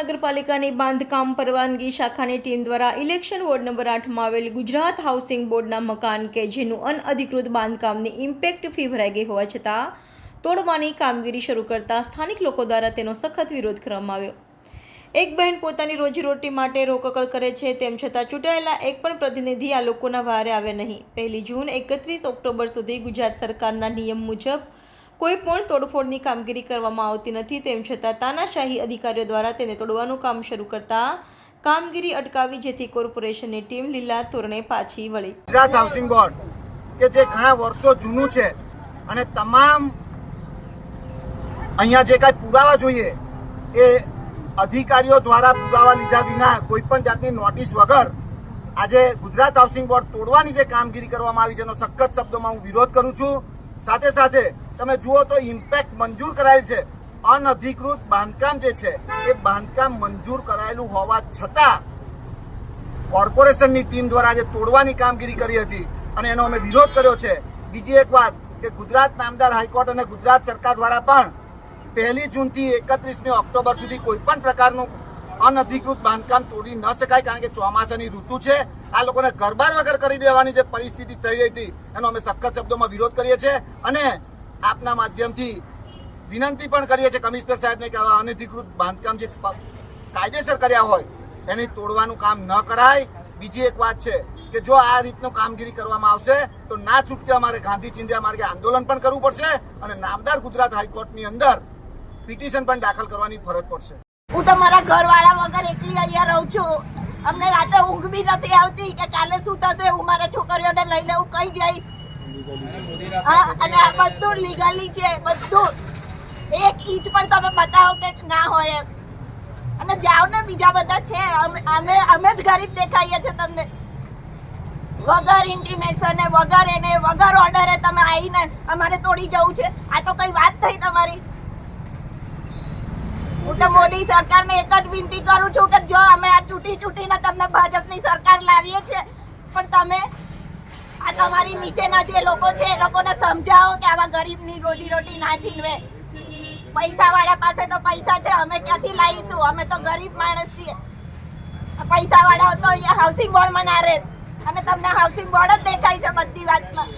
મહાનગરપાલિકાની બાંધકામ પરવાનગી શાખાની ટીમ દ્વારા ઇલેક્શન વોર્ડ નંબર આઠમાં આવેલ ગુજરાત હાઉસિંગ બોર્ડના મકાન કે જેનું અનઅધિકૃત બાંધકામની ઇમ્પેક્ટ ફી ભરાઈ ગઈ હોવા છતાં તોડવાની કામગીરી શરૂ કરતા સ્થાનિક લોકો દ્વારા તેનો સખત વિરોધ કરવામાં આવ્યો. એક બહેન પોતાની રોજીરોટી માટે રોકકળ કરે છે, તેમ છતાં ચૂંટાયેલા એક પણ પ્રતિનિધિ આ લોકોના વારે આવે નહીં. પહેલી જૂન એકત્રીસ ઓક્ટોબર સુધી ગુજરાત સરકારના નિયમ મુજબ કોઈ પણ તોડફોડની કામગીરી કરવામાં આવતી નથી, તેમ છતાં તાનાશાહી અધિકારીઓ દ્વારા તેને તોડવાનું કામ શરૂ કરતા કામગીરી અટકાવી જેથી કોર્પોરેશનની ટીમ લીલા તોરણે પાછી વળી. ગુજરાત હાઉસિંગ બોર્ડ, કે જે ઘણા વર્ષો જૂનું છે અને તમામ અહીંયા જે કાંઈ પુરાવા જોઈએ, એ અધિકારીઓ દ્વારા પુરાવા લીધા વિના કોઈ પણ જાતની નોટિસ વગર આજે ગુજરાત હાઉસિંગ બોર્ડ તોડવાની જે કામગીરી કરવામાં આવી છે, એનો સખત શબ્દોમાં હું વિરોધ કરું છું. સાથે સાથે તમે જુઓ તો ઇમ્પેક્ટ મંજૂર કરાયેલ છે. અનધિકૃત બાંધકામ જે છે, એ બાંધકામ મંજૂર કરાયેલું હોવા છતાં કોર્પોરેશનની ટીમ દ્વારા આજે તોડવાની કામગીરી કરી હતી અને એનો અમે વિરોધ કર્યો છે. બીજી એક વાત કે ગુજરાત નામદાર હાઈકોર્ટ અને ગુજરાત સરકાર દ્વારા પણ પહેલી જૂનથી એકત્રીસમી ઓક્ટોબર સુધી કોઈ પણ પ્રકારનું અનધિકૃત બાંધકામ તોડી ન શકાય કારણ કે ચોમાસાની ઋતુ છે. આ લોકોને ઘરબાર વગર કરી દેવાની જે પરિસ્થિતિ થઈ રહી હતી, એનો અમે સખત શબ્દોમાં વિરોધ કરીએ છીએ. અને આપના માધ્યમથી વિનંતી પણ કરીએ છીએ કમિશનર સાહેબને કે આવા અનધિકૃત બાંધકામ જે કાયદેસર કર્યા હોય, એને તોડવાનું કામ ન કરાય. બીજી એક વાત છે કે જો આ રીતનું કામગીરી કરવામાં આવશે, તો ના છૂટકે અમારે ગાંધી ચિંધ્યા માર્ગે આંદોલન પણ કરવું પડશે અને નામદાર ગુજરાત હાઈકોર્ટની અંદર પિટિશન પણ દાખલ કરવાની ફરજ પડશે. હું તો મારા ઘરવાળા વગર એકલી અહીંયા રહું છું. અમને રાતે ઊંઘ બી નથી આવતી કે કાલે શું થશે, હું મારા છોકરીઓને લઈને હું કઈ જઈશ? હા, અને આ બધું લીગલી છે, બધું. એક ઇંચ પણ તમે બતાવો કે ના હોય એમ. અને જાઓ ને બીજા બધા છે, અમે અમે જ ગરીબ દેખાઈએ છે તમને. વગર ઇન્ટિમેશન વગર એને, વગર ઓર્ડરે તમે આવીને અમારે તોડી જવું છે. આ તો કઈ વાત થઈ તમારી. હું તો મોદી સરકારને એક જ વિનંતી કરું છું કે જો અમે આ ચૂંટી ચૂંટીને તમને ભાજપની સરકાર લાવીએ છીએ પણ તમે આ તમારી નીચેના જે લોકો છે, એ લોકોને સમજાવો કે આવા ગરીબની રોજીરોટી ના છીનવે. પૈસા વાળા પાસે તો પૈસા છે, અમે ક્યાંથી લાવીશું? અમે તો ગરીબ માણસ છીએ. પૈસા વાળાઓ તો અહીંયા હાઉસિંગ બોર્ડમાં ના રહે. અને તમને હાઉસિંગ બોર્ડ જ દેખાય છે બધી વાતમાં.